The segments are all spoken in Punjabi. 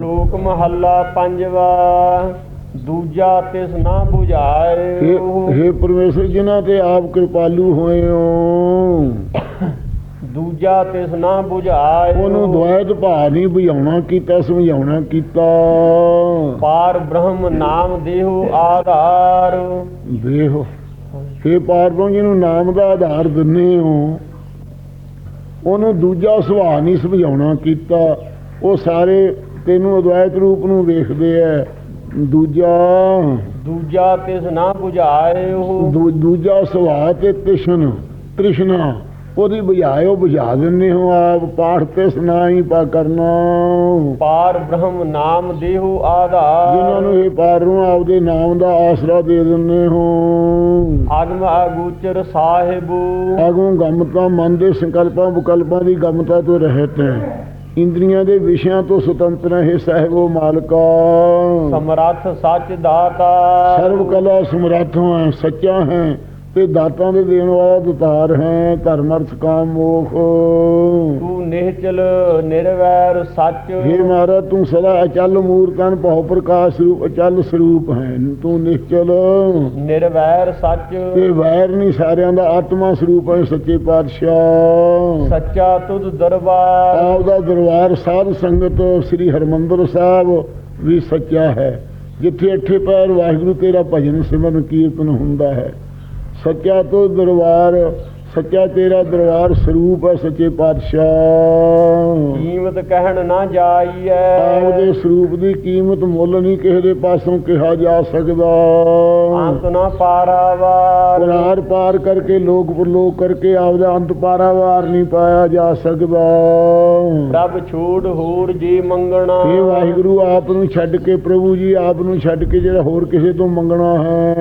ਲੋਕ ਮਹੱਲਾ ਪੰਜਵਾ ਦੂਜਾ ਤਿਸ ਨਾ 부ਝਾਏ हे ਪਰਮੇਸ਼ਰ ਜਿਨ੍ਹਾਂ ਤੇ ਆਪ ਕਿਰਪਾਲੂ ਹੋਏ ਹੋ। ਦੂਜਾ ਤਿਸ ਨਾ 부ਝਾਏ ਉਹਨੂੰ ਦੁਆਇਤ ਭਾ ਨਹੀਂ ਬੁਝਾਉਣਾ ਕੀਤਾ ਸਮਝਾਉਣਾ ਕੀਤਾ। ਪਾਰ ਬ੍ਰਹਮ ਨਾਮ ਦੇਹੁ ਆਧਾਰ। ਦੇਹੋ। ਹੇ ਪਾਰਬ੍ਰਹਮ ਜੀ ਨੂੰ ਨਾਮ ਦਾ ਆਧਾਰ ਦਿੰਨੇ ਹੋ ਉਹਨੂੰ ਦੂਜਾ ਸੁਭਾਅ ਨਹੀਂ ਸਮਝਾਉਣਾ ਕੀਤਾ। ਉਹ ਸਾਰੇ ਤੈਨੂੰ ਅਦਵੈਤ ਰੂਪ ਨੂੰ ਵੇਖਦੇ ਐ। ਦੂਜਾ ਦੂਜਾ ਤਿਸ ਨਾ 부ਝਾਏ ਉਹ ਦੂਜਾ ਸੁਭਾਅ ਤੇ ਤ੍ਰਿਸ਼ਨ ਤ੍ਰਿਸ਼ਨਾ ਉਹਦੀ ਬੁਝਾਇਓ ਬੁਝਾ ਦਿੰਦੇ ਹੋ ਆਪ। ਪਾਠ ਤੇ ਸੁਣਾਈ ਪਾ ਕਰਨਾ। ਪਾਰ ਬ੍ਰਹਮ ਨਾਮ ਦੇਹੁ ਆਧਾਰ। ਜਿਨ੍ਹਾਂ ਨੂੰ ਇਹ ਪਾਰੋਂ ਆਪਦੇ ਨਾਮ ਦਾ ਆਸਰਾ ਦੇ ਦਿੰਦੇ ਹੋ। ਆਗਮ ਅਗੂਚਰ ਸਾਹਿਬੂ। ਆਗੋਂ ਗਮਤਾ ਮਨ ਦੇ ਸੰਕਲਪਾਂ ਵਿਕਲਪਾਂ ਦੀ ਗਮਤਾ ਤੋਂ ਰਹਿਤ ਹੈ। ਇੰਦਰੀਆਂ ਦੇ ਵਿਸ਼ਿਆਂ ਤੋਂ ਸੁਤੰਤਰ ਹੈ ਸਾਹਿਬੋ ਮਾਲਕਾ। ਸਮਰੱਥ ਸੱਚ ਦਾਤਾ ਸਰਵ ਕਲਾ ਸਮਰੱਥ ਹੈ ਸੱਚਾ ਹੈ। ਤੇ ਦਾਤਾਂ ਦੇ ਦੇਣ ਵਾਲਾ ਦਤਾਰ ਹੈ ਧਰਮ ਅਰਥ ਕਾਮ ਮੋਖ। ਤੂੰ ਨਿਹਚਲ ਨਿਰਵੈਰ ਸੱਚ। हे ਮਹਾਰਾਜ ਤੂੰ ਸਦਾ ਅਚਲ ਮੂਰਤਨ ਬਹੁ ਪ੍ਰਕਾਸ਼ ਰੂਪ ਅਚਲ ਸਰੂਪ ਹੈ। ਤੂੰ ਨਿਸ਼ਚਲ ਨਿਰਵੈਰ ਸੱਚ। ਤੇ ਵੈਰ ਨਹੀਂ ਸਾਰਿਆਂ ਦਾ ਆਤਮਾ ਸਰੂਪ ਹੈ ਸੱਚੇ ਪਾਤਸ਼ਾਹ। ਸੱਚਾ ਤੁਧ ਦਰਬਾਰ। ਆਪ ਦਾ ਦਰਬਾਰ ਸਾਧ ਸੰਗਤ ਸ੍ਰੀ ਹਰਮੰਦਰ ਸਾਹਿਬ ਵੀ ਸੱਚਾ ਹੈ। ਜਿੱਥੇ ਅੱਠੇ ਪੈਰ ਵਾਹਿਗੁਰੂ ਤੇਰਾ ਭਜਨ ਸਿਮਰਨ ਕੀਰਤਨ ਹੁੰਦਾ ਹੈ। ਸੱਚਾ ਤੋਂ ਦਰਬਾਰ ਸੱਚਾ ਤੇਰਾ ਦਰਬਾਰ ਸਰੂਪ ਹੈ ਸੱਚੇ ਪਾਤਸ਼ਾਹ। ਕੀਮਤ ਕਹਿਣ ਨਾ ਜਾਈਐ। ਆਪ ਦੇ ਸਰੂਪ ਦੀ ਕੀਮਤ ਮੁੱਲ ਨਹੀਂ ਕਿਸੇ ਦੇ ਪਾਸੋਂ ਕਿਹਾ ਜਾ ਸਕਦਾ। ਅੰਤ ਨਾ ਪਾਰਾਵਾਰ। ਪੁਰਾਰ ਪਾਰ ਕਰਕੇ ਲੋਕ ਪਰਲੋਕ ਕਰਕੇ ਆਪ ਦਾ ਅੰਤ ਪਾਰਾਵਾਰ ਨਹੀਂ ਪਾਇਆ ਜਾ ਸਕਦਾ। ਪ੍ਰਭ ਛੋੜ ਹੋਰ ਜੀ ਮੰਗਣਾ। ਇਹ ਵਾਹਿਗੁਰੂ ਆਪ ਨੂੰ ਛੱਡ ਕੇ ਪ੍ਰਭੂ ਜੀ ਆਪ ਨੂੰ ਛੱਡ ਕੇ ਜਿਹੜਾ ਹੋਰ ਕਿਸੇ ਤੋਂ ਮੰਗਣਾ ਹੈ।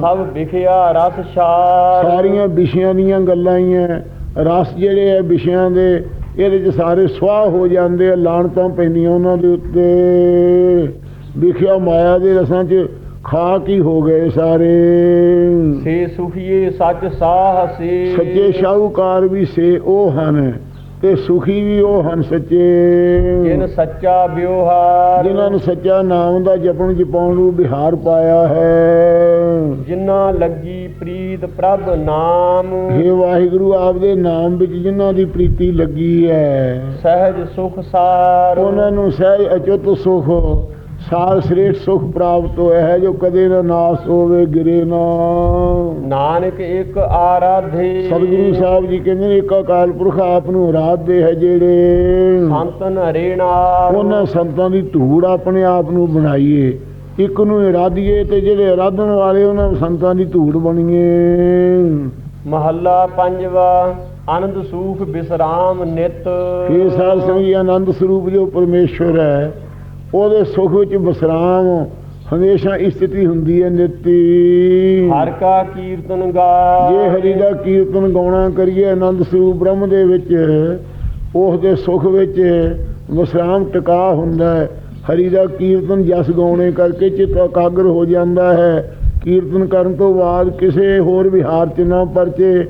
ਸਭ ਵਿਖਿਆ ਰਸ ਛਾਰ। ਸਾਰੀਆਂ ਵਿਸ਼ਿਆਂ ਦੀਆਂ ਗੱਲਾਂ ਹੀ ਹੈ ਰਸ ਜਿਹੜੇ ਹੈ ਵਿਸ਼ਿਆਂ ਦੇ ਇਹਦੇ ਚ ਸਾਰੇ ਸਵਾਹ ਹੋ ਜਾਂਦੇ ਆ ਲਾਣਤਾਂ ਪੈਂਦੀਆਂ ਉਹਨਾਂ ਦੇ ਉੱਤੇ। ਵਿਖਿਆ ਮਾਇਆ ਦੇ ਰਸਾਂ ਚ ਖਾ ਕੀ ਹੋ ਗਏ ਸਾਰੇ। ਸੇ ਸੁਖੀਏ ਸੱਚ ਸਾਹਸੇ ਸੱਚੇ ਸ਼ਾਹੂਕਾਰ ਵੀ ਸੇ ਉਹ ਹਨ। ਤੇ ਸੁਖੀ ਵੀ ਉਹ ਹਨ ਸੱਚੇ। ਜਿਨ ਸੱਚਾ ਵਿਵਹਾਰ ਜਿਨ੍ਹਾਂ ਨੂੰ ਸੱਚਾ ਨਾਮ ਦਾ ਜਪਣ ਜਪਾਉਣ ਨੂੰ ਬਿਹਾਰ ਪਾਇਆ ਹੈ। ਜਿਨ੍ਹਾਂ ਲੱਗੀ ਪ੍ਰੀਤ ਪ੍ਰਭ ਨਾਮ। हे ਵਾਹਿਗੁਰੂ ਆਪਦੇ ਨਾਮ ਵਿੱਚ ਜਿਨ੍ਹਾਂ ਦੀ ਪ੍ਰੀਤੀ ਲੱਗੀ ਹੈ। ਸਹਿਜ ਸੁਖ ਸਾਰ। ਉਹਨਾਂ ਨੂੰ ਸਹਿਜ ਅਚੁੱਤ ਸੁਖ ਸਾਰ ਸ੍ਰੇਸ਼ਟ ਸੁਖ ਪ੍ਰਾਪਤ ਹੋਇਆ ਹੈ ਜੋ ਕਦੇ ਨਾ ਨਾਸ ਹੋਵੇ ਗਿਰੇ ਨਾ। ਨਾਨਕ ਇੱਕ ਆਰਾਧੇ। ਸਤਿਗੁਰੂ ਸਾਹਿਬ ਜੀ ਕਹਿੰਦੇ ਨੇ ਇੱਕ ਅਕਾਲ ਪੁਰਖ ਆਪ ਨੂੰ ਆਰਾਧਦੇ ਹੈ ਜਿਹੜੇ। ਸੰਤਨ ਹਰੇਣਾ ਉਹਨਾਂ ਸੰਤਾਂ ਦੀ ਧੂੜ ਆਪਣੇ ਆਪ ਨੂੰ ਬਣਾਈਏ। ਇੱਕ ਨੂੰ ਇਰਾਦੀਏ ਤੇ ਜਿਹੜੇ ਇਰਾਦਣ ਵਾਲੇ ਉਹਨਾਂ ਸੰਤਾਂ ਦੀ ਧੂੜ ਬਣੀਏ। ਮਹੱਲਾ ਪੰਜਵਾ ਆਨੰਦ ਸੂਖ ਵਿਸਰਾਮ ਨਿਤ। ਇਹ ਸਾਧ ਸੰਗੀ ਆਨੰਦ ਸਰੂਪ ਜੋ ਪਰਮੇਸ਼ਵਰ ਹੈ ਉਹਦੇ ਸੁਖ ਵਿੱਚ ਵਿਸਰਾਮ ਹਮੇਸ਼ਾ ਸਥਿਤੀ ਹੁੰਦੀ ਹੈ ਨਿੱਤੀ। ਹਰ ਕਾ ਕੀਰਤਨ ਗਾ ਜੇ ਹਰੀ ਦਾ ਕੀਰਤਨ ਗਾਉਣਾ ਕਰੀਏ ਆਨੰਦ ਸਰੂਪ ਬ੍ਰਹਮ ਦੇ ਵਿੱਚ ਉਸ ਦੇ ਸੁਖ ਵਿੱਚ ਵਿਸਰਾਮ ਟਿਕਾ ਹੁੰਦਾ ਹੈ। ਹਰੀ ਦਾ ਕੀਰਤਨ ਜਸ ਗਾਉਣੇ ਕਰਕੇ ਚਿੱਤ ਇਕਾਗਰ ਹੋ ਜਾਂਦਾ ਹੈ। ਕੀਰਤਨ ਕਰਨ ਤੋਂ ਬਾਅਦ ਕਿਸੇ ਹੋਰ ਵਿਹਾਰ ਚ ਨਾ ਪਰਚੇ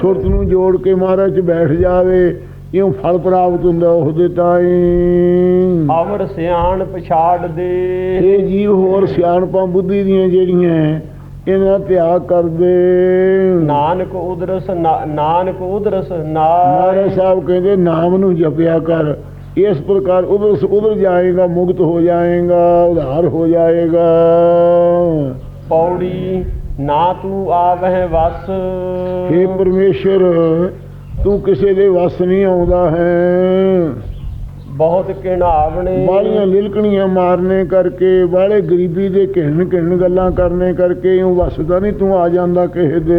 ਸੁਰਤ ਨੂੰ ਜੋੜ ਕੇ ਮਹਾਰਾਜ ਚ ਬੈਠ ਜਾਵੇ। ਇਉਂ ਫਲ ਪ੍ਰਾਪਤ ਹੁੰਦਾ ਉਹਦੇ ਤਾਈਂ? ਅਵਰ ਸਿਆਣ ਪਛਾੜ ਦੇ। ਇਹ ਜੀਵ ਹੋਰ ਸਿਆਣਪਾਂ ਬੁੱਧੀ ਦੀਆਂ ਜਿਹੜੀਆਂ ਇਹਨਾਂ ਤਿਆਗ ਕਰਦੇ। ਨਾਨਕ ਉਦਰਸ ਨਾਨਕ ਉਦਰਸ ਨਾਇ। ਸਾਹਿਬ ਕਹਿੰਦੇ ਨਾਮ ਨੂੰ ਜਪਿਆ ਕਰ। ਇਸ ਪ੍ਰਕਾਰ ਉਧਰ ਉਧਰ ਜਾਏਗਾ ਮੁਕਤ ਹੋ ਜਾਏਗਾ ਉਧਾਰ ਹੋ ਜਾਏਗਾ। ਪੌੜੀ ਨਾ ਤੂੰ ਆਵਹਿ ਵਸ। हे ਪਰਮੇਸ਼ਰ ਤੂੰ ਕਿਸੇ ਦੇ ਵਸ ਨਹੀਂ ਆਉਂਦਾ ਹੈ। ਬਹੁਤ ਕਿਣਾਵਣੇ ਬਾਲੀਆਂ ਲਿਲਕਣੀਆਂ ਮਾਰਨੇ ਕਰਕੇ ਬਾਲੇ ਗਰੀਬੀ ਦੇ ਘਿਣ ਘਿਣ ਗੱਲਾਂ ਕਰਨੇ ਕਰਕੇ ਇਉਂ ਵਸਦਾ ਨਹੀਂ ਤੂੰ ਆ ਜਾਂਦਾ ਕਿਸੇ ਦੇ।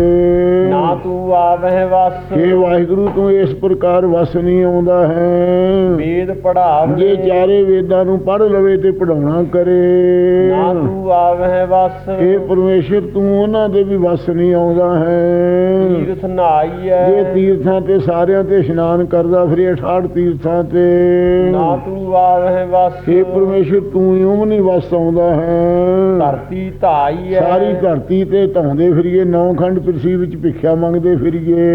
ਨਾ ਤੂੰ ਆਵਹਿ ਵਸ। हे ਵਾਹਿਗੁਰੂ ਤੂੰ ਇਸ ਪ੍ਰਕਾਰ ਵਸ ਨਹੀਂ ਆਉਂਦਾ ਹੈ। ਵੇਦ ਪੜਾਵਣੇ ਜੇ ਚਾਰੇ ਵੇਦਾਂ ਨੂੰ ਪੜ੍ਹ ਲਵੇ ਤੇ ਪੜਾਉਣਾ ਕਰੇ। ਨਾ ਤੂੰ ਆਵਹਿ ਵਸ। ਇਹ ਪਰਮੇਸ਼ਰ ਤੂੰ ਉਹਨਾਂ ਦੇ ਵੀ ਵਸ ਨਹੀਂ ਆਉਂਦਾ ਹੈ। ਤੀਰਥ ਨਾਈਐ ਜੇ ਤੀਰਥਾਂ ਤੇ ਸਾਰਿਆਂ ਤੇ ਇਸ਼ਨਾਨ ਕਰਦਾ ਫਿਰ 68 ਤੀਰਥਾਂ ਤੇ। ਨਾ ਤੂੰ ਆਵਹਿ ਵਸ ਇਹ ਪਰਮੇਸ਼ਰ ਤੂੰ ਇਉਂ ਨਹੀਂ ਵਸ ਆਉਂਦਾ ਹੈ। ਧਰਤੀ ਧਾਈਐ ਸਾਰੀ ਧਰਤੀ ਤੇ ਧਾਉਂਦੇ ਫਿਰੀਏ ਨੌ ਖੰਡ ਪ੍ਰਿਥਵੀ ਵਿੱਚ ਭਿੱਖਿਆ ਮੰਗਦੇ ਫਿਰੀਏ।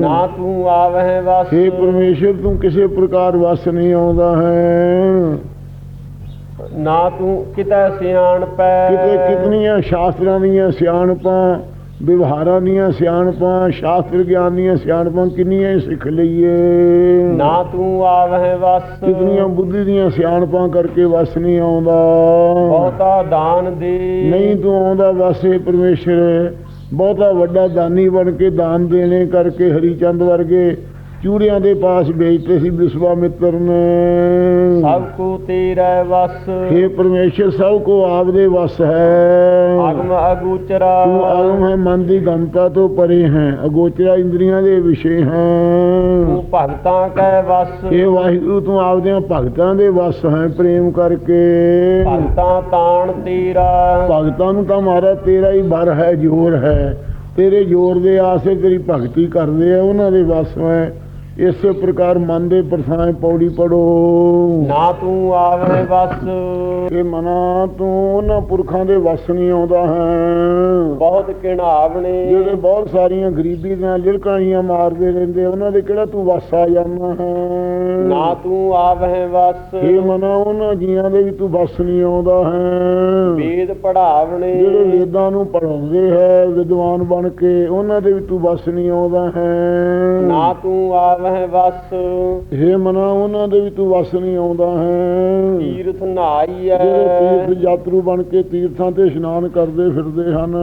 ਨਾ ਤੂੰ ਆਵਹਿ ਵਸ हे ਪਰਮੇਸ਼ਰ ਤੂੰ ਕਿਸੇ ਪ੍ਰਕਾਰ ਵਸ ਨਹੀਂ ਆਉਂਦਾ ਹੈ। ਨਾ ਤੂੰ ਕਿਤੈ ਸਿਆਣ ਪੈ ਕਿਤੇ ਕਿਤਨੀਆਂ ਸ਼ਾਸਤਰਾਂ ਦੀਆਂ ਸਿਆਣਪਾਂ ਵਿਵਹਾਰਾਂ ਦੀਆਂ ਸਿਆਣਪਾਂ ਸ਼ਾਸਤਰ ਗਿਆਨ ਦੀਆਂ ਸਿਆਣਪਾਂ ਕਿੰਨੀਆਂ ਹੀ ਸਿੱਖ ਲਈਏ। ਨਾ ਤੂੰ ਆਵਹਿ ਵਸ। ਕਿਤਨੀਆਂ ਬੁੱਧੀ ਦੀਆਂ ਸਿਆਣਪਾਂ ਕਰਕੇ ਵਸ ਨਹੀਂ ਆਉਂਦਾ। ਬਹੁਤਾ ਦਾਨ ਦੇ। ਨਹੀਂ ਤੂੰ ਆਉਂਦਾ ਵਸੇ ਪਰਮੇਸ਼ਰ। ਬਹੁਤਾ ਵੱਡਾ ਦਾਨੀ ਬਣ ਕੇ ਦਾਨ ਦੇਣੇ ਕਰਕੇ ਹਰੀਚੰਦ ਵਰਗੇ ਚੂੜਿਆਂ ਦੇ ਪਾਸ ਵੇਚਤੇ ਸੀ ਵਿਸ਼ਵਾਮਿੱਤਰ ਨੇ। ਸਭ ਕੋ ਤੇਰਾ ਵਸ। हे ਪਰਮੇਸ਼ਰ ਸਭ ਕੋ ਆਪਦੇ ਵਸ ਹੈ। ਅਗਮ ਅਗੂਚਰਾ। ਤੂੰ ਆਲਮ ਹੈ ਮਨ ਦੀ ਗਮਤਾ ਤੋਂ ਪਰੇ ਹੈ ਅਗੋਚਰਾ ਇੰਦਰੀਆਂ ਦੇ ਵਿਸ਼ੇ ਹੈ। ਤੂੰ ਭਗਤਾਂ ਕੈ ਵਸ। ਇਹ ਵਾਹਿਗੁਰੂ ਤੂੰ ਆਪਦਿਆਂ ਭਗਤਾਂ ਦੇ ਵਸ ਹੈ ਪ੍ਰੇਮ ਕਰਕੇ। ਭਗਤਾਂ ਤਾਣ ਤੇਰਾ। ਭਗਤਾਂ ਨੂੰ ਤਾਂ ਮਾਰਾ ਤੇਰਾ ਹੀ ਬਰ ਹੈ ਜੋਰ ਹੈ। ਤੇਰੇ ਜੋਰ ਦੇ ਆਸੇ ਤੇਰੀ ਭਗਤੀ ਕਰਦੇ ਆ ਉਹਨਾਂ ਦੇ ਵਸ ਹੈ। ਇਸੇ ਪ੍ਰਕਾਰ ਮਨ ਦੇ ਪਰਸਾਏ ਪੌੜੀ ਪੜੋ। ਨਾ ਤੂੰ ਆਵਹਿ ਵਸ। ਇਹ ਮਨਾ ਤੂੰ ਉਹਨਾਂ ਪੁਰਖਾਂ ਦੇ ਵਸ ਨਹੀਂ ਆਉਂਦਾ ਹੈ। ਬਹੁਤ ਕਿਣਾਵਣੇ ਜਿਹੜੇ ਬਹੁਤ ਸਾਰੀਆਂ ਗਰੀਬੀ ਦੀਆਂ ਲਿਲਕਾਈਆਂ ਮਾਰਦੇ ਰਹਿੰਦੇ ਉਹਨਾਂ ਦੇ ਕਿਹੜਾ ਤੂੰ ਵਸ ਆ ਜਾਂਦਾ ਹੈ? ਨਾ ਤੂੰ ਆਵਹਿ ਵਸ। ਇਹ ਮਨਾ ਉਹਨਾਂ ਜੀਆਂ ਦੇ ਵੀ ਤੂੰ ਵਸ ਨਹੀਂ ਆਉਂਦਾ ਹੈ। ਵੇਦ ਪੜਾਵਣੇ ਜਿਹੜੇ ਵੇਦਾਂ ਨੂੰ ਪੜਾਉਂਦੇ ਹੈ ਵਿਦਵਾਨ ਬਣ ਕੇ ਉਹਨਾਂ ਦੇ ਵੀ ਤੂੰ ਵਸ ਨਹੀਂ ਆਉਂਦਾ ਹੈ। ਨਾ ਤੂੰ ਆਵਹਿ ਵਸ। ਇਹ ਮਨਾ ਉਹਨਾਂ ਦੇ ਵੀ ਤੂੰ ਵਸ ਨਹੀਂ ਆਉਂਦਾ ਹੈ। ਤੀਰਥ ਨਾਈ ਜਿਹੜੇ ਐ ਤੀਰਥ ਯਾਤਰੂ ਬਣ ਕੇ ਤੀਰਥਾਂ ਤੇ ਇਸ਼ਨਾਨ ਕਰਦੇ ਫਿਰਦੇ ਹਨ।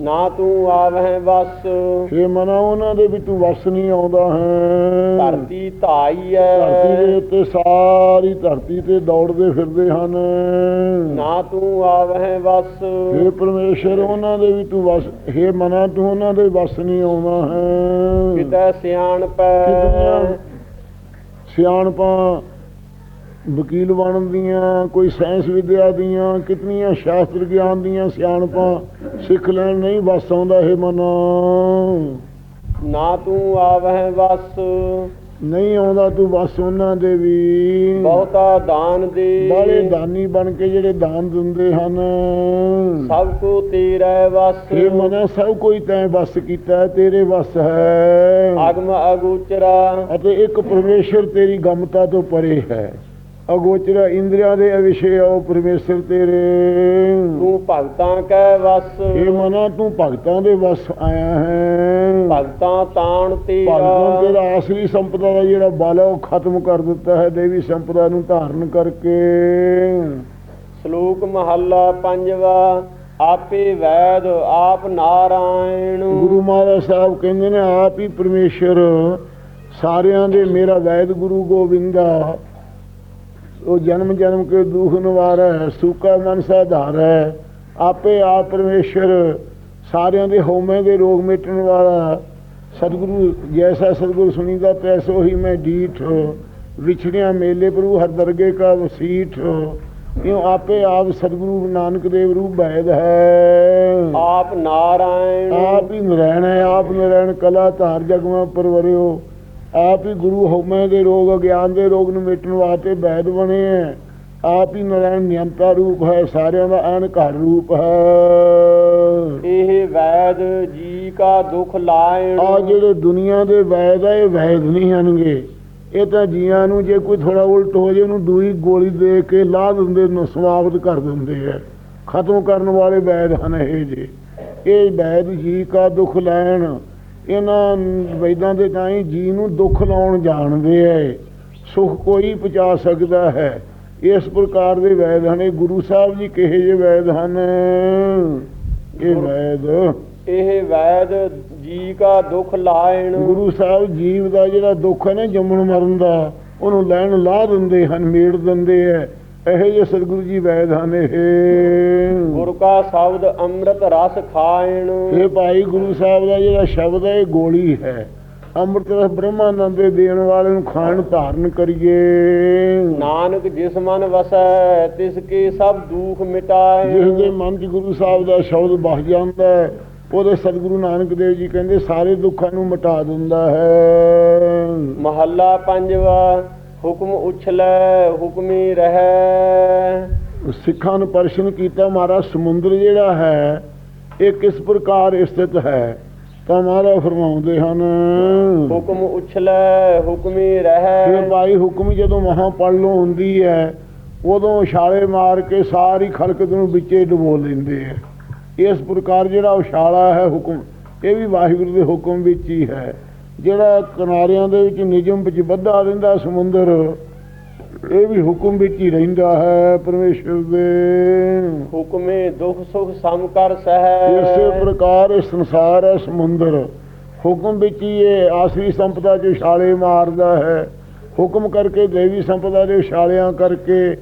ਨਾ ਤੂੰ ਆਵਹਿ ਵਸ। ਇਹ ਮਨਾ ਉਹਨਾਂ ਦੇ ਵੀ ਤੂੰ ਵਸ ਨਹੀਂ ਆਉਂਦਾ ਹੈ। ਧਰਤੀ ਧਾਈ ਧਰਤੀ ਦੇ ਉੱਤੇ ਸਾਰੀ ਧਰਤੀ ਤੇ ਦੌੜਦੇ ਫਿਰਦੇ ਹਨ। ਨਾ ਤੂੰ ਆਵਹਿ ਵਸ। हे ਪਰਮੇਸ਼ਰ ਉਹਨਾਂ ਦੇ ਵੀ ਤੂੰ ਵਸ हे ਮਨਾ ਤੂੰ ਉਹਨਾਂ ਦੇ ਵਸ ਨਹੀਂ ਆਉਣਾ ਹੈ। ਕਿਤੈ ਸਿਆਣ ਪੈ ਕਿਤਨੀਆਂ ਸਿਆਣਪਾਂ, ਵਕੀਲ ਬਣਨ ਦੀਆਂ, ਕੋਈ ਸਾਇੰਸ ਵਿਦਿਆ ਦੀਆਂ, ਕਿਤਨੀਆਂ ਸ਼ਾਸਤਰ ਗਿਆਨ ਦੀਆਂ ਸਿਆਣਪਾਂ ਸਿੱਖ ਲੈਣ ਨਹੀਂ ਵਸ ਆਉਂਦਾ ਇਹ ਮਨ। ਨਾ ਤੂੰ ਆਵਹਿ ਵਸ ਨਹੀਂ ਆਉਂਦਾ ਤੂੰ ਵਸ ਉਹਨਾਂ ਦੇ ਵੀ। ਬਹੁਤਾ ਦਾਨ ਦੇ। ਬਾਲੇ ਦਾਨੀ ਬਣ ਕੇ ਜਿਹੜੇ ਦਾਨ ਦਿੰਦੇ ਹਨ। ਸਭ ਕੋ ਤੇਰਾ ਵਸ। ਇਹ ਮਨਾ ਸਭ ਕੋਈ ਤੈਂ ਵਸ ਕੀਤਾ ਤੇਰੇ ਵਸ ਹੈ। ਅਗਮ ਅਗੋਚਰਾ। ਅਤੇ ਇੱਕ ਪਰਮੇਸ਼ਰ ਤੇਰੀ ਗਮਤਾ ਤੋਂ ਪਰੇ ਹੈ। ਅਗੋਚਰਾ ਇੰਦਰੀਆਂ ਦੇ ਅਵਿਸ਼ੇ ਉਹ ਪਰਮੇਸ਼ਰ ਤੇਰੇ। ਤੂੰ ਭਗਤਾਂ ਕੈ ਵਸ। ਇਹ ਮਨਾ ਤੂੰ ਭਗਤਾਂ ਦੇ ਵਸ ਆਇਆ ਹੈ। ਭਗਤਾਂ ਤਾਣ ਭਗਤਾਂ ਤੇਰਾ ਆਸਰੀ ਸੰਪਦਾ ਦਾ ਜਿਹੜਾ ਬਲ ਉਹ ਖਤਮ ਕਰ ਦਿੱਤਾ ਹੈ ਦੇਵੀ ਸੰਪਦਾ ਨੂੰ ਧਾਰਨ ਕਰਕੇ। ਸ਼ਲੋਕ ਮਹੱਲਾ ਪੰਜਵਾ ਆਪੇ ਵੈਦ ਆਪ ਨਾਰਾਇਣ। ਗੁਰੂ ਮਹਾਰਾਜ ਸਾਹਿਬ ਕਹਿੰਦੇ ਨੇ ਆਪ ਹੀ ਪਰਮੇਸ਼ਰ। ਸਾਰਿਆਂ ਦੇ ਮੇਰਾ ਵੈਦ ਗੁਰੂ ਗੋਬਿੰਦਾ। ਉਹ ਜਨਮ ਜਨਮ ਕੇ ਦੁਖ ਨਿਵਾਰੈ ਸੂਕਾ ਮਨ ਸਾਧਾਰ ਆਪੇ ਆਪ ਪਰਮੇਸ਼ਰ ਸਾਰਿਆਂ ਦੇ ਹਉਮੈ ਦੇ ਰੋਗ ਮਿਟਣ ਵਾਲਾ ਸਤਿਗੁਰੂ ਜੈਸਾ ਸਤਿਗੁਰੂ ਸੁਣੀਦਾ ਤੈਸੋ ਹੀ ਮੈਂ ਡੀਠ। ਵਿਛੜਿਆ ਮੇਲੇ ਪ੍ਰਭੂ ਹਰ ਦਰਗੇ ਕਾ ਵਸੀਠ। ਇਉਂ ਆਪੇ ਆਪ ਸਤਿਗੁਰੂ ਨਾਨਕ ਦੇਵ ਰੂਪ ਬੈਦ ਹੈ। ਆਪ ਨਾਰਾਇਣ। ਆਪ ਹੀ ਨਰੈਣ ਹੈ ਆਪ ਨਰੈਣ ਕਲਾ ਧਾਰ ਜਗਮਾ ਪਰਵਰਿਓ ਆਪ ਹੀ ਗੁਰੂ ਹਉਮੈ ਦੇ ਰੋਗ ਅਗਿਆਨ ਦੇ ਰੋਗ ਨੂੰ ਮਿਟਣ ਵਾਸਤੇ ਬੈਦ ਬਣੇ ਹੈ ਆਪ ਹੀ ਨਰੈਣ ਨਿਯੰਤਾ ਰੂਪ ਹੈ ਸਾਰਿਆਂ ਦਾ ਐਨ ਘਰ ਰੂਪ ਹੈ। ਇਹ ਵੈਦ ਜੀ ਕਾ ਦੁਖ ਲਾਇਣ। ਆ ਜਿਹੜੇ ਦੁਨੀਆ ਦੇ ਵੈਦ ਆ ਇਹ ਵੈਦ ਨਹੀਂ ਹਨਗੇ। ਇਹ ਤਾਂ ਜੀਆਂ ਨੂੰ ਜੇ ਕੋਈ ਥੋੜਾ ਉਲਟ ਹੋ ਜੇ ਉਹਨੂੰ ਦੂਈ ਗੋਲੀ ਦੇ ਕੇ ਲਾ ਦਿੰਦੇ ਨੂੰ ਸਮਾਪਤ ਕਰ ਦਿੰਦੇ ਆ ਖਤਮ ਕਰਨ ਵਾਲੇ ਵੈਦ ਹਨ ਇਹ ਜੀ। ਇਹ ਵੈਦ ਜੀ ਕਾ ਦੁੱਖ ਲੈਣ ਇਹਨਾਂ ਵੈਦਾਂ ਦੇ ਤਾਂ ਹੀ ਜੀ ਨੂੰ ਦੁੱਖ ਲਾਉਣ ਜਾਣਦੇ ਐ। ਸੁਖ ਕੋਈ ਪਹੁੰਚਾ ਸਕਦਾ ਹੈ। ਇਸ ਪ੍ਰਕਾਰ ਦੇ ਵੈਦ ਹਨ ਇਹ ਗੁਰੂ ਸਾਹਿਬ ਜੀ ਕਿਹੇ ਜਿਹੇ ਵੈਦ ਹਨ? ਇਹ ਵੈਦ ਇਹ ਵੈਦ ਜੀ ਕਾ ਦੁਖ ਲਾਇਣ। ਗੁਰੂ ਸਾਹਿਬ ਜੀਵ ਦਾ ਜਿਹੜਾ ਦੁੱਖ ਹੈ ਨਾ ਜੰਮਣ ਮਰਨ ਦਾ ਉਹਨੂੰ ਲੈਣ ਲਾ ਦਿੰਦੇ ਹਨ ਮੇੜ ਦਿੰਦੇ ਐ। ਇਹੋ ਜਿਹੇ ਸਤਿਗੁਰੂ ਜੀ ਵੈਦ ਹਨ ਇਹ। ਗੁਰ ਕਾ ਸ਼ਬਦ ਅੰਮ੍ਰਿਤ ਰਸ ਖਾਇਣ। ਇਹ ਭਾਈ ਗੁਰੂ ਸਾਹਿਬ ਦਾ ਜਿਹੜਾ ਸ਼ਬਦ ਹੈ ਇਹ ਗੋਲੀ ਹੈ। ਅੰਮ੍ਰਿਤ ਰਸ ਬ੍ਰਹਮਾਨੰਦ ਦੇ ਦੇਣ ਵਾਲੇ ਨੂੰ ਖਾਣ ਧਾਰਨ ਕਰੀਏ। ਨਾਨਕ ਜਿਸ ਮਨ ਵਸੈ ਤਿਸ ਕੇ ਸਭ ਦੁਖ ਮਿਟਾਏ। ਜਿਸ ਦੇ ਮਨ 'ਚ ਗੁਰੂ ਸਾਹਿਬ ਦਾ ਸ਼ਬਦ ਬਸ ਜਾਂਦਾ ਹੈ ਉਹਦੇ ਸਤਿਗੁਰੂ ਨਾਨਕ ਦੇਵ ਜੀ ਕਹਿੰਦੇ ਸਾਰੇ ਦੁੱਖਾਂ ਨੂੰ ਮਿਟਾ ਦਿੰਦਾ ਹੈ। ਮਹੱਲਾ ਪੰਜਵਾ ਹੁਕਮ ਉਛਲੈ ਹੁਕਮੀ ਰਹੈ। ਸਿੱਖਾਂ ਨੂੰ ਪ੍ਰਸ਼ਨ ਕੀਤਾ ਮਹਾਰਾਜ ਸਮੁੰਦਰ ਜਿਹੜਾ ਹੈ ਇਹ ਕਿਸ ਪ੍ਰਕਾਰ ਸਥਿਤ ਹੈ? ਤਾਂ ਮਹਾਰਾਜ ਫਰਮਾਉਂਦੇ ਹਨ ਹੁਕਮ ਉਛਲੈ ਹੁਕਮੀ ਰਹੈ। ਇਹ ਭਾਈ ਹੁਕਮ ਜਦੋਂ ਮਹਾ ਪੜ ਲੋ ਹੁੰਦੀ ਹੈ ਉਦੋਂ ਉਛਾਲੇ ਮਾਰ ਕੇ ਸਾਰੀ ਖਲਕਤ ਨੂੰ ਵਿੱਚੇ ਡੁਬੋ ਲੈਂਦੇ ਆ। ਇਸ ਪ੍ਰਕਾਰ ਜਿਹੜਾ ਉਛਾਲਾ ਹੈ ਹੁਕਮ ਇਹ ਵੀ ਵਾਹਿਗੁਰੂ ਦੇ ਹੁਕਮ ਵਿੱਚ ਹੀ ਹੈ। ਜਿਹੜਾ ਕਿਨਾਰਿਆਂ ਦੇ ਵਿੱਚ ਨਿਜਮ ਵਿੱਚ ਵੱਧਾ ਰਹਿੰਦਾ ਸਮੁੰਦਰ ਇਹ ਵੀ ਹੁਕਮ ਵਿੱਚ ਹੀ ਰਹਿੰਦਾ ਹੈ ਪਰਮੇਸ਼ਰ ਦੇ। ਹੁਕਮੇ ਦੁਖ ਸੁਖ ਸਮ ਕਰ ਸਹਿ। ਇਸੇ ਪ੍ਰਕਾਰ ਇਹ ਸੰਸਾਰ ਹੈ ਸਮੁੰਦਰ। ਹੁਕਮ ਵਿੱਚ ਹੀ ਇਹ ਆਸਰੀ ਸੰਪਦਾ ਚ ਛਾਲੇ ਮਾਰਦਾ ਹੈ। ਹੁਕਮ ਕਰਕੇ ਦੇਵੀ ਸੰਪਦਾ ਦੇ ਛਾਲਿਆਂ ਕਰਕੇ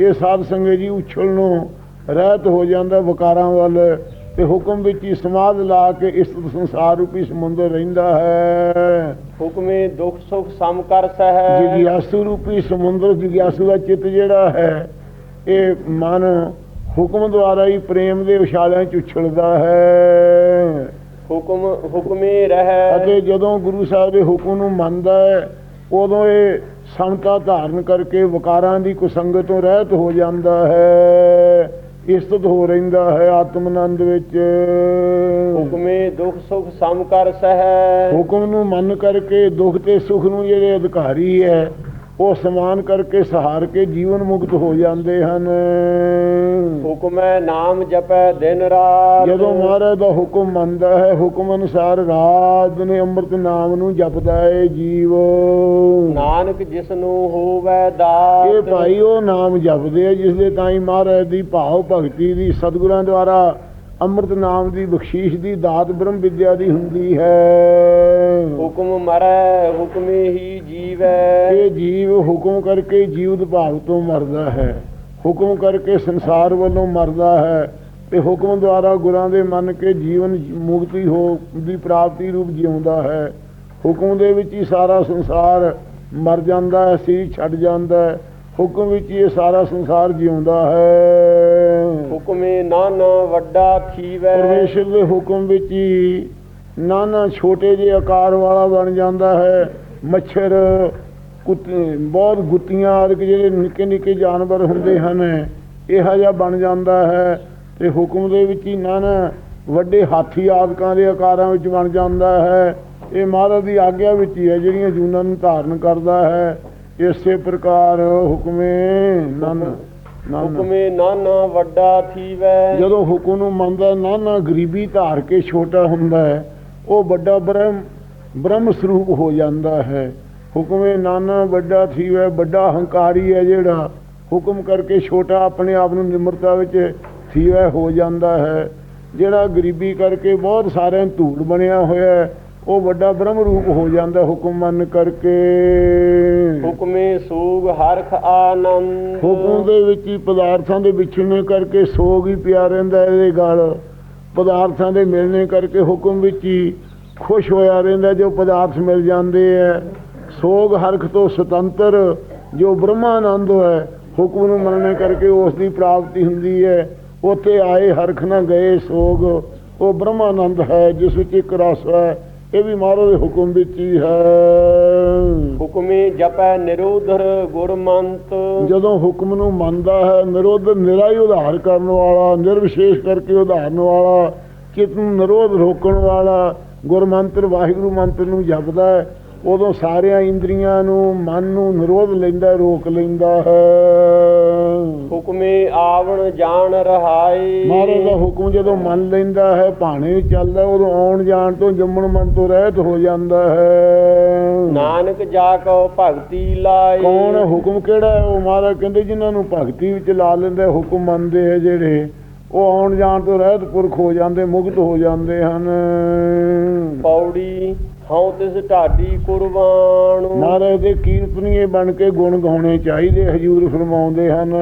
ਇਹ ਸਾਧ ਸੰਗਤ ਜੀ ਉਛਲ ਨੂੰ ਰਹਿਤ ਹੋ ਜਾਂਦਾ ਵਿਕਾਰਾਂ ਵੱਲ। ਤੇ ਹੁਕਮ ਵਿੱਚ ਹੀ ਸਮਾਧ ਲਾ ਕੇ ਇਸ ਸੰਸਾਰ ਰੂਪੀ ਸਮੁੰਦਰ ਰਹਿੰਦਾ ਹੈ। ਹੁਕਮੇ ਦੁਖ ਸੁਖ ਸਮ ਕਰ ਸਹਿ। ਜਿਗਿਆਸੂ ਰੂਪੀ ਸਮੁੰਦਰ ਜਿਗਿਆਸੂ ਦਾ ਚਿੱਤ ਜਿਹੜਾ ਹੈ ਇਹ ਮਨ ਹੁਕਮ ਦੁਆਰਾ ਹੀ ਪ੍ਰੇਮ ਦੇ ਉਛਾਲਿਆਂ ਚ ਉਛਲਦਾ ਹੈ। ਹੁਕਮ ਹੁਕਮੇ ਰਹਿ। ਅਤੇ ਜਦੋਂ ਗੁਰੂ ਸਾਹਿਬ ਦੇ ਹੁਕਮ ਨੂੰ ਮੰਨਦਾ ਹੈ ਉਦੋਂ ਇਹ ਸਮਤਾ ਧਾਰਨ ਕਰਕੇ ਵਿਕਾਰਾਂ ਦੀ ਕੁਸੰਗਤ ਤੋਂ ਰਹਿਤ ਹੋ ਜਾਂਦਾ ਹੈ। ਇਸਤਤ ਹੋ ਰਹਿੰਦਾ ਹੈ ਆਤਮ ਆਨੰਦ ਵਿੱਚ। ਹੁਕਮੇ ਦੁਖ ਸੁਖ ਸਮ ਕਰ ਸਹਿ। ਹੁਕਮ ਨੂੰ ਮੰਨ ਕਰਕੇ ਦੁੱਖ ਤੇ ਸੁਖ ਨੂੰ ਜਿਹੜੇ ਅਧਿਕਾਰੀ ਹੈ ਉਹ ਸਮਾਨ ਕਰਕੇ ਸਹਾਰ ਕੇ ਜੀਵਨ ਮੁਕਤ ਹੋ ਜਾਂਦੇ ਹਨ। ਹੁਕਮੈ ਨਾਮ ਜਪੈ ਦਿਨ ਰਾਤ। ਜਦੋਂ ਮਹਾਰਾਜ ਦਾ ਹੁਕਮ ਮੰਨਦਾ ਹੈ ਹੁਕਮ ਅਨੁਸਾਰ ਰਾਤ ਨੇ ਅੰਮ੍ਰਿਤ ਨਾਮ ਨੂੰ ਜਪਦਾ ਹੈ ਜੀਵ। ਨਾਨਕ ਜਿਸ ਨੂੰ ਹੋਵੈ ਦਾਤ। ਇਹ ਭਾਈ ਉਹ ਨਾਮ ਜਪਦੇ ਆ ਜਿਸ ਦੇ ਤਾਈ ਮਹਾਰਾਜ ਦੀ ਭਾਵ ਭਗਤੀ ਦੀ ਸਤਿਗੁਰਾਂ ਦੁਆਰਾ ਅੰਮ੍ਰਿਤ ਨਾਮ ਦੀ ਬਖਸ਼ੀਸ਼ ਦੀ ਦਾਤ ਬ੍ਰਹਮ ਵਿਦਿਆ ਦੀ ਹੁੰਦੀ ਹੈ। ਹੁਕਮ ਮਰੈ ਹੁਕਮੇ ਹੀ ਜੀਵੈ। ਇਹ ਜੀਵ ਹੁਕਮ ਕਰਕੇ ਜੀਵ ਭਾਵ ਤੋਂ ਮਰਦਾ ਹੈ। ਹੁਕਮ ਕਰਕੇ ਸੰਸਾਰ ਵੱਲੋਂ ਮਰਦਾ ਹੈ। ਤੇ ਹੁਕਮ ਦੁਆਰਾ ਗੁਰਾਂ ਦੇ ਮੰਨ ਕੇ ਜੀਵਨ ਮੁਕਤੀ ਹੋ ਦੀ ਪ੍ਰਾਪਤੀ ਰੂਪ ਜਿਉਂਦਾ ਹੈ। ਹੁਕਮ ਦੇ ਵਿੱਚ ਹੀ ਸਾਰਾ ਸੰਸਾਰ ਮਰ ਜਾਂਦਾ ਹੈ ਸੀ ਛੱਡ ਜਾਂਦਾ ਹੈ। ਹੁਕਮ ਵਿੱਚ ਇਹ ਸਾਰਾ ਸੰਸਾਰ ਜਿਉਂਦਾ ਹੈ। ਹੁਕਮੇ ਨਾਨਾ ਵੱਡਾ ਥੀਵੈ ਪਰਮੇਸ਼ਰ ਦੇ ਹੁਕਮ ਵਿੱਚ ਹੀ ਨਾਨਾ ਛੋਟੇ ਜਿਹੇ ਆਕਾਰ ਵਾਲਾ ਬਣ ਜਾਂਦਾ ਹੈ। ਮੱਛਰ ਕੁੱਤੇ ਬਹੁਤ ਗੁੱਤੀਆਂ ਆਦਿਕ ਜਿਹੜੇ ਨਿੱਕੇ ਨਿੱਕੇ ਜਾਨਵਰ ਹੁੰਦੇ ਹਨ ਇਹੋ ਜਿਹਾ ਬਣ ਜਾਂਦਾ ਹੈ ਤੇ ਹੁਕਮ ਦੇ ਵਿੱਚ ਹੀ ਨਾਨਾ ਵੱਡੇ ਹਾਥੀ ਆਦਿਕਾਂ ਦੇ ਆਕਾਰਾਂ ਵਿੱਚ ਬਣ ਜਾਂਦਾ ਹੈ। ਇਹ ਮਹਾਰਾਜ ਦੀ ਆਗਿਆ ਵਿੱਚ ਹੀ ਹੈ ਜਿਹੜੀਆਂ ਜੂਨਾਂ ਨੂੰ ਧਾਰਨ ਕਰਦਾ ਹੈ। ਇਸੇ ਪ੍ਰਕਾਰ ਹੁਕਮੇ ਨਾਨਾ ਨਾਨਾ। ਹੁਕਮੇ ਨਾਨਾ ਵੱਡਾ ਥੀਵੈ। ਜਦੋਂ ਹੁਕਮ ਨੂੰ ਮੰਨਦਾ ਨਾ ਨਾ ਗਰੀਬੀ ਧਾਰ ਕੇ ਛੋਟਾ ਹੁੰਦਾ ਹੈ ਉਹ ਵੱਡਾ ਬ੍ਰਹਮ ਬ੍ਰਹਮ ਸਰੂਪ ਹੋ ਜਾਂਦਾ ਹੈ। ਹੁਕਮੇ ਨਾਨਾ ਵੱਡਾ ਥੀਵੈ ਵੱਡਾ ਹੰਕਾਰੀ ਹੈ ਜਿਹੜਾ ਹੁਕਮ ਕਰਕੇ ਛੋਟਾ ਆਪਣੇ ਆਪ ਨੂੰ ਨਿਮਰਤਾ ਵਿੱਚ ਥੀਵੈ ਹੋ ਜਾਂਦਾ ਹੈ। ਜਿਹੜਾ ਗਰੀਬੀ ਕਰਕੇ ਬਹੁਤ ਸਾਰਿਆਂ ਧੂੜ ਬਣਿਆ ਹੋਇਆ ਹੈ ਉਹ ਵੱਡਾ ਬ੍ਰਹਮ ਰੂਪ ਹੋ ਜਾਂਦਾ ਹੁਕਮ ਮੰਨ ਕਰਕੇ। ਹੁਕਮੇ ਸੂਗ ਹਰਖ ਆਨੰਦ। ਹੁਕਮ ਦੇ ਵਿੱਚ ਹੀ ਪਦਾਰਥਾਂ ਦੇ ਵਿਛੜਨੇ ਕਰਕੇ ਸੋਗ ਹੀ ਪਿਆ ਰਹਿੰਦਾ ਇਹਦੇ ਗਲ। ਪਦਾਰਥਾਂ ਦੇ ਮਿਲਣੇ ਕਰਕੇ ਹੁਕਮ ਵਿੱਚ ਹੀ ਖੁਸ਼ ਹੋਇਆ ਰਹਿੰਦਾ ਜੋ ਪਦਾਰਥ ਮਿਲ ਜਾਂਦੇ ਹੈ। ਸੋਗ ਹਰਖ ਤੋਂ ਸੁਤੰਤਰ ਜੋ ਬ੍ਰਹਮਾਨੰਦ ਹੈ ਹੁਕਮ ਨੂੰ ਮੰਨਣੇ ਕਰਕੇ ਉਸ ਦੀ ਪ੍ਰਾਪਤੀ ਹੁੰਦੀ ਹੈ। ਉੱਥੇ ਆਏ ਹਰਖ ਨਾ ਗਏ ਸੋਗ ਉਹ ਬ੍ਰਹਮਾਨੰਦ ਹੈ ਜਿਸ ਵਿੱਚ ਇੱਕ ਰਸ ਹੈ। ਇਹ ਵੀ ਮਹਾਰਾਜ ਦੇ ਹੁਕਮ ਵਿੱਚ ਹੀ ਹੈ। ਹੁਕਮੇ ਜਪੈ ਨਿਰੋਧਰ ਗੁਰਮੰਤ। ਜਦੋਂ ਹੁਕਮ ਨੂੰ ਮੰਨਦਾ ਹੈ ਨਿਰੋਧ ਨਿਰਾ ਹੀ ਉਧਾਰ ਕਰਨ ਵਾਲਾ ਨਿਰਵਿਸ਼ੇਸ਼ ਕਰਕੇ ਉਧਾਰਨ ਵਾਲਾ ਚਿਤ ਨੂੰ ਨਿਰੋਧ ਰੋਕਣ ਵਾਲਾ ਗੁਰਮੰਤਰ ਵਾਹਿਗੁਰੂ ਮੰਤਰ ਨੂੰ ਜਪਦਾ ਹੈ ਉਦੋਂ ਸਾਰਿਆਂ ਇੰਦਰੀਆਂ ਨੂੰ ਮਨ ਨੂੰ ਨਿਰੋਧ ਲੈਂਦਾ ਰੋਕ ਲੈਂਦਾ ਹੈ। ਹੁਕਮੇ ਆਵਣ ਜਾਣ ਰਹਾਈ ਮਹਾਰਾਜ ਦਾ ਹੁਕਮ ਜਦੋਂ ਮੰਨ ਲੈਂਦਾ ਹੈ ਭਾਣੇ ਚੱਲਦਾ ਉਦੋਂ ਆਉਣ ਜਾਣ ਤੋਂ ਜੰਮਣ ਮਨ ਤੋਂ ਰਹਿਤ ਹੋ ਜਾਂਦਾ ਹੈ। ਨਾਨਕ ਜਾ ਕੋ ਭਗਤੀ ਲਾਈ ਕੌਣ ਹੈ? ਹੁਕਮ ਕਿਹੜਾ ਹੈ? ਉਹ ਮਹਾਰਾਜ ਕਹਿੰਦੇ ਜਿਨ੍ਹਾਂ ਨੂੰ ਭਗਤੀ ਵਿੱਚ ਲਾ ਲੈਂਦੇ ਹੁਕਮ ਮੰਨਦੇ ਆ ਜਿਹੜੇ ਉਹ ਆਉਣ ਜਾਣ ਤੋਂ ਰਹਿਤ ਪੁਰਖ ਹੋ ਜਾਂਦੇ ਮੁਕਤ ਹੋ ਜਾਂਦੇ ਹਨ। ਪੌੜੀ ਹਉ ਤਿਸ ਢਾਡੀ ਕੁਰਬਾਨ। ਮਹਾਰਾਜ ਦੇ ਕੀਰਤਨੀਏ ਬਣ ਕੇ ਗੁਣ ਗਾਉਣੇ ਚਾਹੀਦੇ ਹਜੂਰ ਫਰਮਾਉਂਦੇ ਹਨ।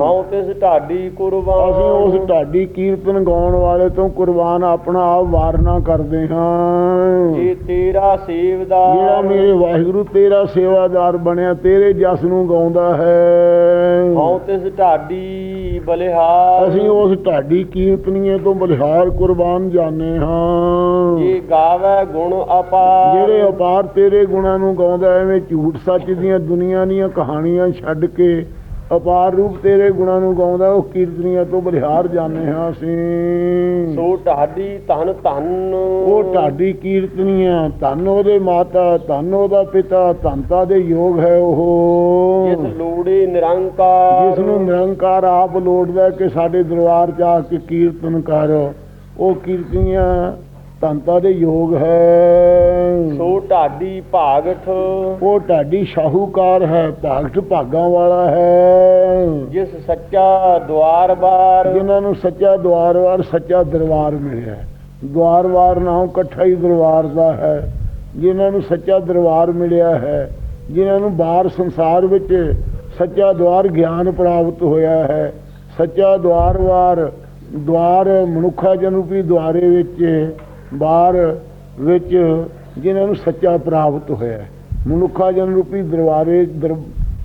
ਹਉ ਤਿਸ ਢਾਡੀ ਕੁਰਬਾਨ। ਅਸੀਂ ਉਸ ਢਾਡੀ ਕੀਰਤਨ ਗਾਉਣ ਵਾਲੇ ਤੋਂ ਕੁਰਬਾਨ ਆਪਣਾ ਆਪ ਵਾਰਨਾ ਕਰਦੇ ਹਾਂ। ਇਹ ਤੇਰਾ ਜਿਹੜਾ ਸੇਵਦਾਰ ਮੇਰੇ ਵਾਹਿਗੁਰੂ ਤੇਰਾ ਸੇਵਾਦਾਰ ਬਣਿਆ ਤੇਰੇ ਜਸ ਨੂੰ ਗਾਉਂਦਾ ਹੈ। ਹਉ ਤਿਸ ਢਾਡੀ ਬਲਿਹਾਰ। ਅਸੀਂ ਉਸ ਢਾਡੀ ਕੀਰਤਨੀਏ ਤੋਂ ਬਲਿਹਾਰ ਕੁਰਬਾਨ ਜਾਣੇ ਹਾਂ। ਇਹ ਗਾਵੇ ਗੁਣ ਅਪਾਰ। ਜਿਹੜੇ ਅਪਾਰ ਤੇਰੇ ਗੁਣਾਂ ਨੂੰ ਗਾਉਂਦਾ ਐਵੇਂ ਝੂਠ ਸੱਚ ਦੀਆਂ ਦੁਨੀਆ ਦੀਆਂ ਕਹਾਣੀਆਂ ਛੱਡ ਕੇ ਅਪਾਰ ਰੂਪ ਤੇਰੇ ਗੁਣਾਂ ਨੂੰ ਗਾਉਂਦਾ ਉਹ ਕੀਰਤਨੀਆਂ ਤੋਂ ਬਲਿਹਾਰ ਜਾਂਦੇ ਹਾਂ ਅਸੀਂ। ਸੋ ਢਾਡੀ ਧਨ ਧਨ। ਉਹ ਢਾਡੀ ਕੀਰਤਨੀਆਂ ਧੰਨ ਉਹਦੇ ਮਾਤਾ ਧੰਨ ਉਹਦਾ ਪਿਤਾ ਧੰਤਾ ਦੇ ਯੋਗ ਹੈ ਉਹ। ਜਿਸ ਲੋੜੇ ਨਿਰੰਕਾਰ। ਜਿਸ ਨੂੰ ਨਿਰੰਕਾਰ ਆਪ ਲੋੜਦਾ ਕਿ ਸਾਡੇ ਦਰਬਾਰ ਚ ਆ ਕੇ ਕੀਰਤਨ ਕਰ ਉਹ ਕੀਰਤਨੀਆਂ ਧੰਤਾ ਦੇ ਯੋਗ ਹੈ। ਸੋ ਢਾਡੀ ਭਾਗਠ ਉਹ ਢਾਡੀ ਸ਼ਾਹੂਕਾਰ ਹੈ ਭਗਤ ਭਾਗਾਂ ਵਾਲਾ ਹੈ। ਜਿਸ ਸੱਚਾ ਦਵਾਰ ਬਾਰ ਜਿਨ੍ਹਾਂ ਨੂੰ ਸੱਚਾ ਦਵਾਰਵਾਰ ਸੱਚਾ ਦਰਬਾਰ ਮਿਲਿਆ। ਹੈ। ਦਵਾਰਵਾਰ ਨਾਮ ਇਕੱਠਾ ਹੀ ਦਰਬਾਰ ਦਾ ਹੈ। ਜਿਨ੍ਹਾਂ ਨੂੰ ਸੱਚਾ ਦਰਬਾਰ ਮਿਲਿਆ ਹੈ ਜਿਨ੍ਹਾਂ ਨੂੰ ਬਾਹਰ ਸੰਸਾਰ ਵਿੱਚ ਸੱਚਾ ਦਵਾਰ ਗਿਆਨ ਪ੍ਰਾਪਤ ਹੋਇਆ ਹੈ। ਸੱਚਾ ਦਵਾਰਵਾਰ ਦਵਾਰ ਮਨੁੱਖਾ ਜਨੂਪੀ ਦੁਆਰੇ ਵਿੱਚ ਬਾਹਰ ਵਿੱਚ ਜਿਨ੍ਹਾਂ ਨੂੰ ਸੱਚਾ ਪ੍ਰਾਪਤ ਹੋਇਆ ਮਨੁੱਖਾ ਜਨ ਰੂਪੀ ਦਰਬਾਰੇ ਦਰ-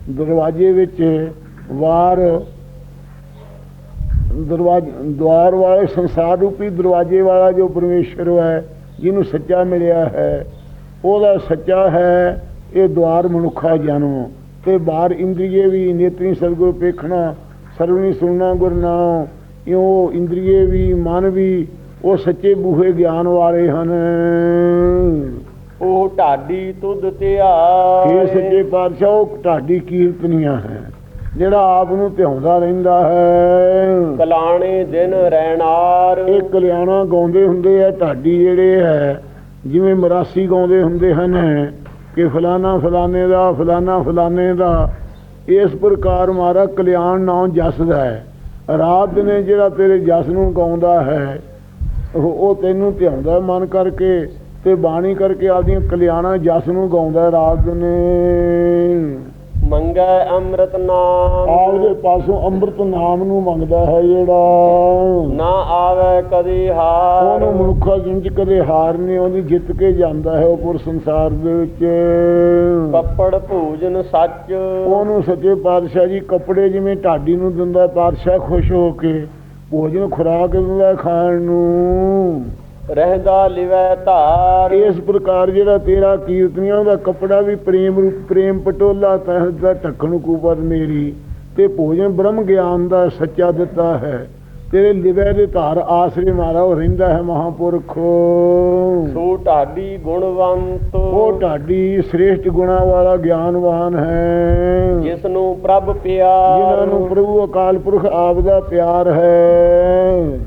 ਦਰਵਾਜ਼ੇ ਵਿੱਚ ਵਾਰ, ਦਰਵਾਜ਼ੇ, ਦਵਾਰ ਵਾਲੇ, ਸੰਸਾਰ ਰੂਪੀ ਦਰਵਾਜ਼ੇ ਵਾਲਾ ਜੋ ਪਰਮੇਸ਼ਰ ਹੈ, ਜਿਹਨੂੰ ਸੱਚਾ ਮਿਲਿਆ ਹੈ, ਉਹਦਾ ਸੱਚਾ ਹੈ, ਇਹ ਦਵਾਰ ਮਨੁੱਖਾ ਜਨਮ ਤੇ ਬਾਹਰ ਇੰਦਰੀਏ ਵੀ ਨੇਤਰੀ ਸਤਿਗੁਰ ਪੇਖਣਾ, ਸਰਵਣੀ ਸੁਣਨਾ ਗੁਰਨਾਮ ਇਉਂ ਇੰਦਰੀਏ ਵੀ, ਮਨ ਵੀ ਉਹ ਸੱਚੇ ਬੂਹੇ ਗਿਆਨ ਵਾਲੇ ਹਨ। ਉਹ ਢਾਡੀ ਤੁਧ ਇਹ ਧਿਆਏ ਸੱਚੇ ਪਾਤਸ਼ਾਹ ਉਹ ਤੁਹਾਡੀ ਕੀਰਤਨੀਆਂ ਹੈ ਜਿਹੜਾ ਆਪ ਨੂੰ ਧਿਆਉਂਦਾ ਰਹਿੰਦਾ ਹੈ। ਕਲਾਣੇ ਦਿਨ ਰਹਿਣਾਰ ਇਹ ਕਲਿਆਣਾ ਗਾਉਂਦੇ ਹੁੰਦੇ ਆ ਢਾਡੀ ਜਿਹੜੇ ਹੈ ਜਿਵੇਂ ਮਰਾਸੀ ਗਾਉਂਦੇ ਹੁੰਦੇ ਹਨ ਕਿ ਫਲਾਣਾ ਫਲਾਣੇ ਦਾ ਫਲਾਣਾ ਫਲਾਣੇ ਦਾ। ਇਸ ਪ੍ਰਕਾਰ ਮਾਰਾ ਕਲਿਆਣ ਨਾਮ ਜਸ ਦਾ ਹੈ। ਰਾਤ ਨੇ ਜਿਹੜਾ ਤੇਰੇ ਜਸ ਨੂੰ ਗਾਉਂਦਾ ਹੈ ਉਹ ਉਹ ਤੈਨੂੰ ਧਿਆਉਂਦਾ ਮਨ ਕਰਕੇ ਤੇ ਬਾਣੀ ਕਰਕੇ ਆਪਦੀਆਂ ਕਲਿਆਣਾ ਜਸ ਨੂੰ ਗਾਉਂਦਾ ਰਾਤ ਨੇ। ਮੰਗੈ ਅੰਮ੍ਰਿਤ ਨਾਮ। ਆਪਦੇ ਪਾਸੋਂ ਅੰਮ੍ਰਿਤ ਨਾਮ ਨੂੰ ਮੰਗਦਾ ਹੈ ਜਿਹੜਾ। ਨਾ ਆਵੇ ਕਦੇ ਹਾਰ। ਉਹਨੂੰ ਮਨੁੱਖਾ ਜਿੰਜ ਕਦੇ ਹਾਰ ਨਹੀਂ ਆਉਂਦੀ ਜਿੱਤ ਕੇ ਜਾਂਦਾ ਹੈ ਉਹ ਪੁਰ ਸੰਸਾਰ ਦੇ ਵਿੱਚ। ਕੱਪੜ ਭੋਜਨ ਸੱਚ। ਉਹਨੂੰ ਸੱਚੇ ਪਾਤਸ਼ਾਹ ਜੀ ਕੱਪੜੇ ਜਿਵੇਂ ਢਾਡੀ ਨੂੰ ਦਿੰਦਾ ਪਾਤਸ਼ਾਹ ਖੁਸ਼ ਹੋ ਕੇ। ਭੋਜਨ ਖੁਰਾਕ ਦਿੰਦਾ ਖਾਣ ਨੂੰ। ਰਹਿੰਦਾ ਲਿਵੈ ਧਾਰ। ਇਸ ਪ੍ਰਕਾਰ ਜਿਹੜਾ ਤੇਰਾ ਕੀਰਤਨੀਆਂ ਦਾ ਕੱਪੜਾ ਵੀ ਪ੍ਰੇਮ ਰੂਪ ਪ੍ਰੇਮ ਪਟੋਲਾ ਤਹਿ ਦਾ ਢੱਕਣ ਕੂਪਰ ਮੇਰੀ। ਤੇ ਭੋਜਨ ਬ੍ਰਹਮ ਗਿਆਨ ਦਾ ਸੱਚਾ ਦਿੱਤਾ ਹੈ। ਤੇਰੇ ਲਿਵੈ ਦੇ ਧਾਰ ਆਸਰੇ ਮਾਰਾ ਉਹ ਰਹਿੰਦਾ ਹੈ ਮਹਾਪੁਰਖ। ਸੋ ਢਾਡੀ ਗੁਣਵੰਤ। ਉਹ ਢਾਡੀ ਸ੍ਰੇਸ਼ਟ ਗੁਣਾ ਵਾਲਾ ਗਿਆਨਵਾਨ ਹੈ। ਜਿਸ ਨੂੰ ਪ੍ਰਭ ਜਿਨ੍ਹਾਂ ਪਿਆਰ ਨੂੰ ਪ੍ਰਭੂ ਅਕਾਲ ਪੁਰਖ ਆਪ ਦਾ ਪਿਆਰ ਹੈ।